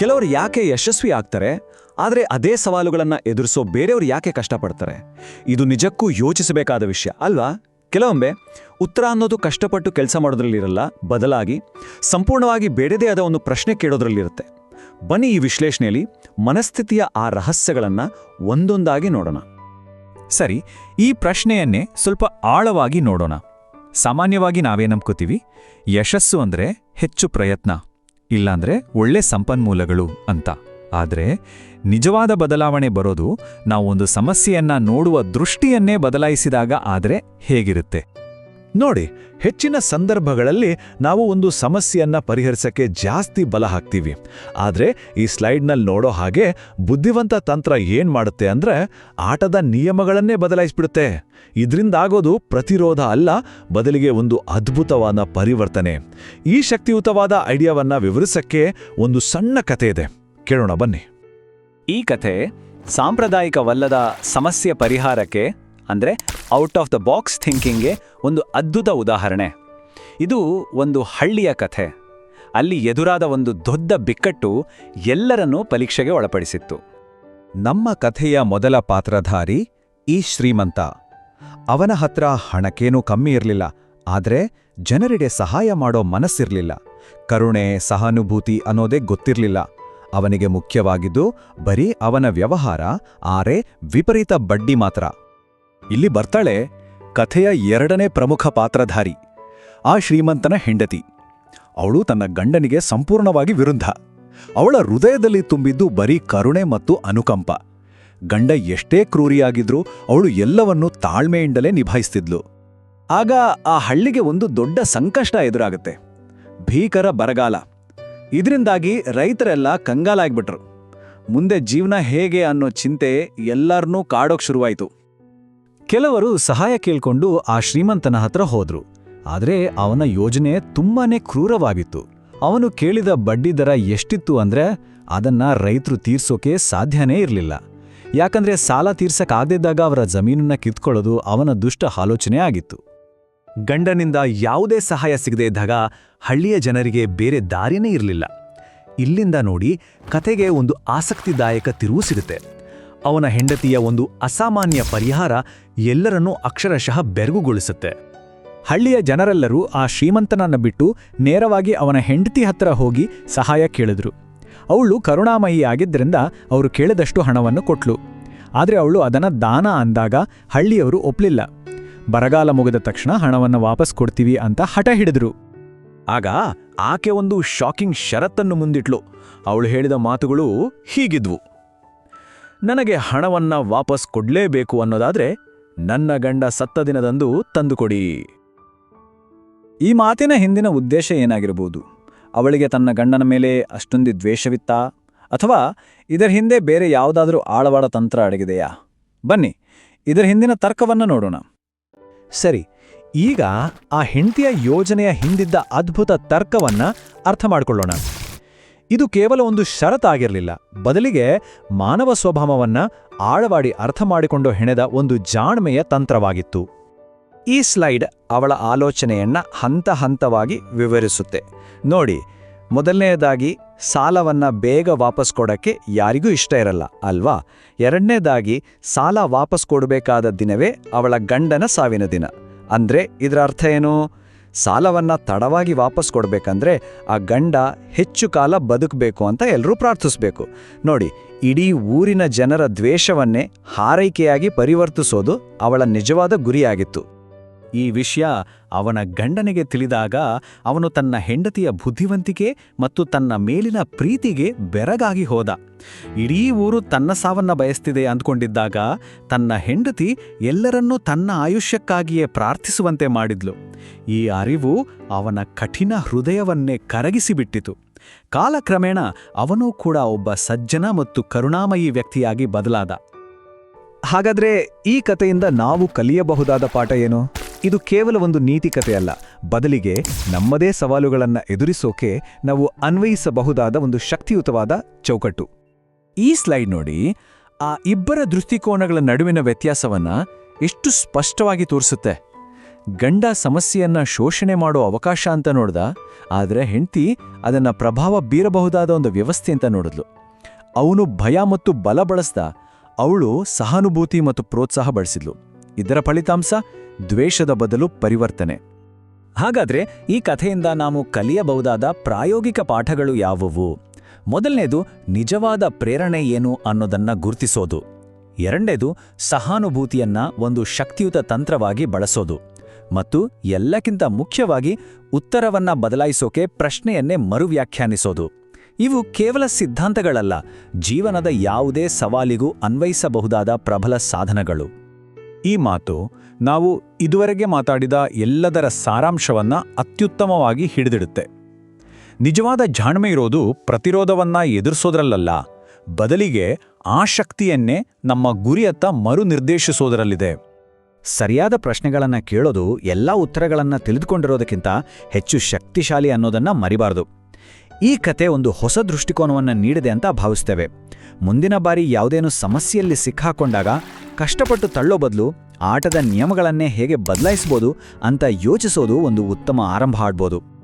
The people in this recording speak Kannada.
ಕೆಲವರು ಯಾಕೆ ಯಶಸ್ವಿ ಆಗ್ತಾರೆ, ಆದರೆ ಅದೇ ಸವಾಲುಗಳನ್ನು ಎದುರಿಸೋ ಬೇರೆಯವರು ಯಾಕೆ ಕಷ್ಟಪಡ್ತಾರೆ? ಇದು ನಿಜಕ್ಕೂ ಯೋಚಿಸಬೇಕಾದ ವಿಷಯ, ಅಲ್ವಾ? ಕೆಲವೊಮ್ಮೆ ಉತ್ತರ ಅನ್ನೋದು ಕಷ್ಟಪಟ್ಟು ಕೆಲಸ ಮಾಡೋದ್ರಲ್ಲಿರಲ್ಲ, ಬದಲಾಗಿ ಸಂಪೂರ್ಣವಾಗಿ ಬೇಡದೇ ಆದ ಒಂದು ಪ್ರಶ್ನೆ ಕೇಳೋದ್ರಲ್ಲಿರುತ್ತೆ. ಬನ್ನಿ ಈ ವಿಶ್ಲೇಷಣೆಯಲ್ಲಿ ಮನಸ್ಥಿತಿಯ ಆ ರಹಸ್ಯಗಳನ್ನು ಒಂದೊಂದಾಗಿ ನೋಡೋಣ. ಸರಿ, ಈ ಪ್ರಶ್ನೆಯನ್ನೇ ಸ್ವಲ್ಪ ಆಳವಾಗಿ ನೋಡೋಣ. ಸಾಮಾನ್ಯವಾಗಿ ನಾವೇ ನಂಬ್ಕೋತೀವಿ? ಯಶಸ್ಸು ಅಂದ್ರೆ ಹೆಚ್ಚು ಪ್ರಯತ್ನ. ಇಲ್ಲಾಂದ್ರೆ ಒಳ್ಳೆ ಸಂಪನ್ಮೂಲಗಳು ಅಂತ. ಆದ್ರೆ ನಿಜವಾದ ಬದಲಾವಣೆ ಬರೋದು ನಾವೊಂದು ಸಮಸ್ಯೆಯನ್ನ ನೋಡುವ ದೃಷ್ಟಿಯನ್ನೇ ಬದಲಾಯಿಸಿದಾಗ ಆದ್ರೆ ಹೇಗಿರುತ್ತೆ? ನೋಡಿ, ಹೆಚ್ಚಿನ ಸಂದರ್ಭಗಳಲ್ಲಿ ನಾವು ಒಂದು ಸಮಸ್ಯೆಯನ್ನು ಪರಿಹರಿಸಕ್ಕೆ ಜಾಸ್ತಿ ಬಲ ಹಾಕ್ತೀವಿ. ಆದರೆ, ಈ ಸ್ಲೈಡ್ನಲ್ಲಿ ನೋಡೋ ಹಾಗೆ ಬುದ್ಧಿವಂತ ತಂತ್ರ ಏನು ಮಾಡುತ್ತೆ ಅಂದ್ರೆ ಆಟದ ನಿಯಮಗಳನ್ನೇ ಬದಲಾಯಿಸ್ಬಿಡುತ್ತೆ. ಇದರಿಂದಾಗೋದು ಪ್ರತಿರೋಧ ಅಲ್ಲ, ಬದಲಿಗೆ ಒಂದು ಅದ್ಭುತವಾದ ಪರಿವರ್ತನೆ. ಈ ಶಕ್ತಿಯುತವಾದ ಐಡಿಯಾವನ್ನ ವಿವರಿಸಕ್ಕೆ ಒಂದು ಸಣ್ಣ ಕಥೆ ಇದೆ. ಕೇಳೋಣ, ಬನ್ನಿ. ಈ ಕಥೆ ಸಾಂಪ್ರದಾಯಿಕವಲ್ಲದ ಸಮಸ್ಯೆ ಪರಿಹಾರಕ್ಕೆ ಅಂದರೆ ಔಟ್ ಆಫ್ ದ ಬಾಕ್ಸ್ ಥಿಂಕಿಂಗ್ಗೆ ಒಂದು ಅದ್ಭುತ ಉದಾಹರಣೆ. ಇದು ಒಂದು ಹಳ್ಳಿಯ ಕಥೆ. ಅಲ್ಲಿ ಎದುರಾದ ಒಂದು ದೊಡ್ಡ ಬಿಕ್ಕಟ್ಟು ಎಲ್ಲರನ್ನೂ ಪರೀಕ್ಷೆಗೆ ಒಳಪಡಿಸಿತ್ತು. ನಮ್ಮ ಕಥೆಯ ಮೊದಲ ಪಾತ್ರಧಾರಿ ಈ ಶ್ರೀಮಂತ. ಅವನ ಹತ್ರ ಹಣಕ್ಕೇನೂ ಕಮ್ಮಿ ಇರಲಿಲ್ಲ, ಆದರೆ ಜನರಿಗೆ ಸಹಾಯ ಮಾಡೋ ಮನಸ್ಸಿರಲಿಲ್ಲ. ಕರುಣೆ, ಸಹಾನುಭೂತಿ ಅನ್ನೋದೇ ಗೊತ್ತಿರಲಿಲ್ಲ. ಅವನಿಗೆ ಮುಖ್ಯವಾಗಿದ್ದು ಬರೀ ಅವನ ವ್ಯವಹಾರ, ಆರೆ ವಿಪರೀತ ಬಡ್ಡಿ ಮಾತ್ರ. ಇಲ್ಲಿ ಬರ್ತಾಳೆ ಕಥೆಯ ಎರಡನೇ ಪ್ರಮುಖ ಪಾತ್ರಧಾರಿ, ಆ ಶ್ರೀಮಂತನ ಹೆಂಡತಿ. ಅವಳು ತನ್ನ ಗಂಡನಿಗೆ ಸಂಪೂರ್ಣವಾಗಿ ವಿರುದ್ಧ. ಅವಳ ಹೃದಯದಲ್ಲಿ ತುಂಬಿದ್ದು ಬರೀ ಕರುಣೆ ಮತ್ತು ಅನುಕಂಪ. ಗಂಡ ಎಷ್ಟೇ ಕ್ರೂರಿಯಾಗಿದ್ರೂ ಅವಳು ಎಲ್ಲವನ್ನೂ ತಾಳ್ಮೆಯಿಂದಲೇ ನಿಭಾಯಿಸ್ತಿದ್ಲು. ಆಗ ಆ ಹಳ್ಳಿಗೆ ಒಂದು ದೊಡ್ಡ ಸಂಕಷ್ಟ ಎದುರಾಗುತ್ತೆ. ಭೀಕರ ಬರಗಾಲ. ಇದರಿಂದಾಗಿ ರೈತರೆಲ್ಲ ಕಂಗಾಲಾಗ್ಬಿಟ್ರು. ಮುಂದೆ ಜೀವನ ಹೇಗೆ ಅನ್ನೋ ಚಿಂತೆ ಎಲ್ಲರನ್ನೂ ಕಾಡೋಕ್ ಶುರುವಾಯಿತು. ಕೆಲವರು ಸಹಾಯ ಕೇಳ್ಕೊಂಡು ಆ ಶ್ರೀಮಂತನ ಹತ್ರ ಹೋದ್ರು. ಆದ್ರೆ ಅವನ ಯೋಜನೆ ತುಂಬಾನೇ ಕ್ರೂರವಾಗಿತ್ತು. ಅವನು ಕೇಳಿದ ಬಡ್ಡಿ ದರ ಎಷ್ಟಿತ್ತು ಅಂದ್ರೆ ಅದನ್ನ ರೈತರು ತೀರ್ಸೋಕೆ ಸಾಧ್ಯನೇ ಇರಲಿಲ್ಲ. ಯಾಕಂದ್ರೆ ಸಾಲ ತೀರ್ಸಕ್ಕಾಗದಿದ್ದಾಗ ಅವರ ಜಮೀನನ್ನ ಕಿತ್ಕೊಳ್ಳೋದು ಅವನ ದುಷ್ಟ ಆಲೋಚನೆ ಆಗಿತ್ತು. ಗಂಡನಿಂದ ಯಾವುದೇ ಸಹಾಯ ಸಿಗದೇ ಇದ್ದಾಗ ಹಳ್ಳಿಯ ಜನರಿಗೆ ಬೇರೆ ದಾರಿನೇ ಇರಲಿಲ್ಲ. ಇಲ್ಲಿಂದ ನೋಡಿ ಕತೆಗೆ ಒಂದು ಆಸಕ್ತಿದಾಯಕ ತಿರುವು ಸಿಗುತ್ತೆ. ಅವನ ಹೆಂಡತಿಯ ಒಂದು ಅಸಾಮಾನ್ಯ ಪರಿಹಾರ ಎಲ್ಲರನ್ನೂ ಅಕ್ಷರಶಃ ಬೆರಗುಗೊಳಿಸುತ್ತೆ. ಹಳ್ಳಿಯ ಜನರೆಲ್ಲರೂ ಆ ಶ್ರೀಮಂತನನ್ನ ಬಿಟ್ಟು ನೇರವಾಗಿ ಅವನ ಹೆಂಡತಿ ಹತ್ತಿರ ಹೋಗಿ ಸಹಾಯ ಕೇಳಿದ್ರು. ಅವಳು ಕರುಣಾಮಯಿ ಆಗಿದ್ದರಿಂದ ಅವರು ಕೇಳಿದಷ್ಟು ಹಣವನ್ನು ಕೊಟ್ಲು. ಆದರೆ ಅವಳು ಅದನ್ನ ದಾನ ಅಂದಾಗ ಹಳ್ಳಿಯವರು ಒಪ್ಪಲಿಲ್ಲ ಬರಗಾಲ ಮುಗಿದ ತಕ್ಷಣ ಹಣವನ್ನು ವಾಪಸ್ ಕೊಡ್ತೀವಿ ಅಂತ ಹಠ ಹಿಡಿದ್ರು. ಆಗ ಆಕೆ ಒಂದು ಶಾಕಿಂಗ್ ಷರತ್ತನ್ನು ಮುಂದಿಟ್ಲು. ಅವಳು ಹೇಳಿದ ಮಾತುಗಳು ಹೀಗಿದ್ವು. ನನಗೆ ಹಣವನ್ನ ವಾಪಸ್ ಕೊಡ್ಲೇಬೇಕು ಅನ್ನೋದಾದ್ರೆ ನನ್ನ ಗಂಡ ಸತ್ತ ದಿನದಂದು ತಂದುಕೊಡಿ. ಈ ಮಾತಿನ ಹಿಂದಿನ ಉದ್ದೇಶ ಏನಾಗಿರಬಹುದು ಅವಳಿಗೆ ತನ್ನ ಗಂಡನ ಮೇಲೆ ಅಷ್ಟೊಂದು ದ್ವೇಷವಿತ್ತಾ? ಅಥವಾ ಇದರ ಹಿಂದೆ ಬೇರೆ ಯಾವುದಾದ್ರೂ ಆಳವಾಡ ತಂತ್ರ ಅಡಗಿದೆಯಾ? ಬನ್ನಿ, ಇದರ ಹಿಂದಿನ ತರ್ಕವನ್ನು ನೋಡೋಣ. ಸರಿ, ಈಗ ಆ ಹೆಂಡತಿಯ ಯೋಜನೆಯ ಹಿಂದಿದ್ದ ಅದ್ಭುತ ತರ್ಕವನ್ನ ಅರ್ಥ ಮಾಡ್ಕೊಳ್ಳೋಣ. ಇದು ಕೇವಲ ಒಂದು ಷರತ್ತಾಗಿರಲಿಲ್ಲ. ಬದಲಿಗೆ ಮಾನವ ಸ್ವಭಾವವನ್ನ ಆಳವಾಡಿ ಅರ್ಥ ಮಾಡಿಕೊಂಡು ಹೆಣೆದ ಒಂದು ಜಾಣ್ಮೆಯ ತಂತ್ರವಾಗಿತ್ತು. ಈ ಸ್ಲೈಡ್ ಅವಳ ಆಲೋಚನೆಯನ್ನ ಹಂತ ಹಂತವಾಗಿ ವಿವರಿಸುತ್ತೆ. ನೋಡಿ, ಮೊದಲನೆಯದಾಗಿ ಸಾಲವನ್ನ ಬೇಗ ವಾಪಸ್ ಕೊಡಕ್ಕೆ ಯಾರಿಗೂ ಇಷ್ಟ ಇರಲ್ಲ, ಅಲ್ವಾ? ಎರಡನೇದಾಗಿ ಸಾಲ ವಾಪಸ್ ಕೊಡಬೇಕಾದ ದಿನವೇ ಅವಳ ಗಂಡನ ಸಾವಿನ ದಿನ. ಅಂದ್ರೆ ಇದರ ಅರ್ಥ ಏನು? ಸಾಲವನ್ನ ತಡವಾಗಿ ವಾಪಸ್ ಕೊಡಬೇಕಂದ್ರೆ ಆ ಗಂಡ ಹೆಚ್ಚು ಕಾಲ ಬದುಕಬೇಕು ಅಂತ ಎಲ್ಲರೂ ಪ್ರಾರ್ಥಿಸ್ಬೇಕು. ನೋಡಿ, ಇಡೀ ಊರಿನ ಜನರ ದ್ವೇಷವನ್ನೇ ಹಾರೈಕೆಯಾಗಿ ಪರಿವರ್ತಿಸೋದು ಅವಳ ನಿಜವಾದ ಗುರಿಯಾಗಿತ್ತು. ಈ ವಿಷಯ ಅವನ ಗಂಡನಿಗೆ ತಿಳಿದಾಗ ಅವನು ತನ್ನ ಹೆಂಡತಿಯ ಬುದ್ಧಿವಂತಿಕೆ ಮತ್ತು ತನ್ನ ಮೇಲಿನ ಪ್ರೀತಿಗೆ ಬೆರಗಾಗಿ ಹೋದ. ಇಡೀ ಊರು ತನ್ನ ಸಾವನ್ನ ಬಯಸ್ತಿದೆ ಅಂದ್ಕೊಂಡಿದ್ದಾಗ ತನ್ನ ಹೆಂಡತಿ ಎಲ್ಲರನ್ನೂ ತನ್ನ ಆಯುಷ್ಯಕ್ಕಾಗಿಯೇ ಪ್ರಾರ್ಥಿಸುವಂತೆ ಮಾಡಿದ್ಲು. ಈ ಅರಿವು ಅವನ ಕಠಿಣ ಹೃದಯವನ್ನೇ ಕರಗಿಸಿಬಿಟ್ಟಿತು ಕಾಲಕ್ರಮೇಣ ಅವನೂ ಕೂಡ ಒಬ್ಬ ಸಜ್ಜನ ಮತ್ತು ಕರುಣಾಮಯಿ ವ್ಯಕ್ತಿಯಾಗಿ ಬದಲಾದ. ಹಾಗಾದ್ರೆ ಈ ಕಥೆಯಿಂದ ನಾವು ಕಲಿಯಬಹುದಾದ ಪಾಠ ಏನು? ಇದು ಕೇವಲ ಒಂದು ನೀತಿ ಕಥೆಯಲ್ಲ ಬದಲಿಗೆ ನಮ್ಮದೇ ಸವಾಲುಗಳನ್ನು ಎದುರಿಸೋಕೆ ನಾವು ಅನ್ವಯಿಸಬಹುದಾದ ಒಂದು ಶಕ್ತಿಯುತವಾದ ಚೌಕಟ್ಟು. ಈ ಸ್ಲೈಡ್ ನೋಡಿ, ಆ ಇಬ್ಬರ ದೃಷ್ಟಿಕೋನಗಳ ನಡುವಿನ ವ್ಯತ್ಯಾಸವನ್ನ ಎಷ್ಟು ಸ್ಪಷ್ಟವಾಗಿ ತೋರಿಸುತ್ತೆ. ಗಂಡ ಸಮಸ್ಯೆಯನ್ನ ಶೋಷಣೆ ಮಾಡೋ ಅವಕಾಶ ಅಂತ ನೋಡ್ದ, ಆದರೆ ಹೆಂಡತಿ ಅದನ್ನ ಪ್ರಭಾವ ಬೀರಬಹುದಾದ ಒಂದು ವ್ಯವಸ್ಥೆ ಅಂತ ನೋಡಿದ್ಲು. ಅವನು ಭಯ ಮತ್ತು ಬಲ ಬಳಸ್ದ ಅವಳು ಸಹಾನುಭೂತಿ ಮತ್ತು ಪ್ರೋತ್ಸಾಹ ಬಳಸಿದ್ಲು. ಇದರ ಫಲಿತಾಂಶ ದ್ವೇಷದ ಬದಲು ಪರಿವರ್ತನೆ. ಹಾಗಾದ್ರೆ ಈ ಕಥೆಯಿಂದ ನಾವು ಕಲಿಯಬಹುದಾದ ಪ್ರಾಯೋಗಿಕ ಪಾಠಗಳು ಯಾವುವು? ಮೊದಲನೇದು ನಿಜವಾದ ಪ್ರೇರಣೆ ಏನು ಅನ್ನೋದನ್ನ ಗುರುತಿಸೋದು. ಎರಡನೇದು ಸಹಾನುಭೂತಿಯನ್ನ ಒಂದು ಶಕ್ತಿಯುತ ತಂತ್ರವಾಗಿ ಬಳಸೋದು. ಮತ್ತು ಎಲ್ಲಕ್ಕಿಂತ ಮುಖ್ಯವಾಗಿ ಉತ್ತರವನ್ನ ಬದಲಾಯಿಸೋಕೆ ಪ್ರಶ್ನೆಯನ್ನೇ ಮರುವ್ಯಾಖ್ಯಾನಿಸೋದು. ಇವು ಕೇವಲ ಸಿದ್ಧಾಂತಗಳಲ್ಲ, ಜೀವನದ ಯಾವುದೇ ಸವಾಲಿಗೂ ಅನ್ವಯಿಸಬಹುದಾದ ಪ್ರಬಲ ಸಾಧನಗಳು. ಈ ಮಾತು ನಾವು ಇದುವರೆಗೆ ಮಾತಾಡಿದ ಎಲ್ಲದರ ಸಾರಾಂಶವನ್ನ ಅತ್ಯುತ್ತಮವಾಗಿ ಹಿಡಿದಿಡುತ್ತೆ. ನಿಜವಾದ ಜಾಣ್ಮೆ ಇರೋದು ಪ್ರತಿರೋಧವನ್ನ ಎದುರಿಸೋದ್ರಲ್ಲಲ್ಲ, ಬದಲಿಗೆ ಆ ಶಕ್ತಿಯನ್ನೇ ನಮ್ಮ ಗುರಿಯತ್ತ ಮರುನಿರ್ದೇಶಿಸೋದರಲ್ಲಿದೆ. ಸರಿಯಾದ ಪ್ರಶ್ನೆಗಳನ್ನು ಕೇಳೋದು ಎಲ್ಲಾ ಉತ್ತರಗಳನ್ನು ತಿಳಿದುಕೊಂಡಿರೋದಕ್ಕಿಂತ ಹೆಚ್ಚು ಶಕ್ತಿಶಾಲಿ ಅನ್ನೋದನ್ನ ಮರಿಬಾರದು. ಈ ಕತೆ ಒಂದು ಹೊಸ ದೃಷ್ಟಿಕೋನವನ್ನು ನೀಡಿದೆ ಅಂತ ಭಾವಿಸ್ತೇವೆ. ಮುಂದಿನ ಬಾರಿ ಯಾವುದೇನು ಸಮಸ್ಯೆಯಲ್ಲಿ ಸಿಕ್ಕಾಕೊಂಡಾಗ ಕಷ್ಟಪಟ್ಟು ತಳ್ಳೋ ಬದಲು ಆಟದ ನಿಯಮಗಳನ್ನೇ ಹೇಗೆ ಬದಲಾಯಿಸ್ಬೋದು ಅಂತ ಯೋಚಿಸೋದು ಒಂದು ಉತ್ತಮ ಆರಂಭ ಆಡ್ಬೋದು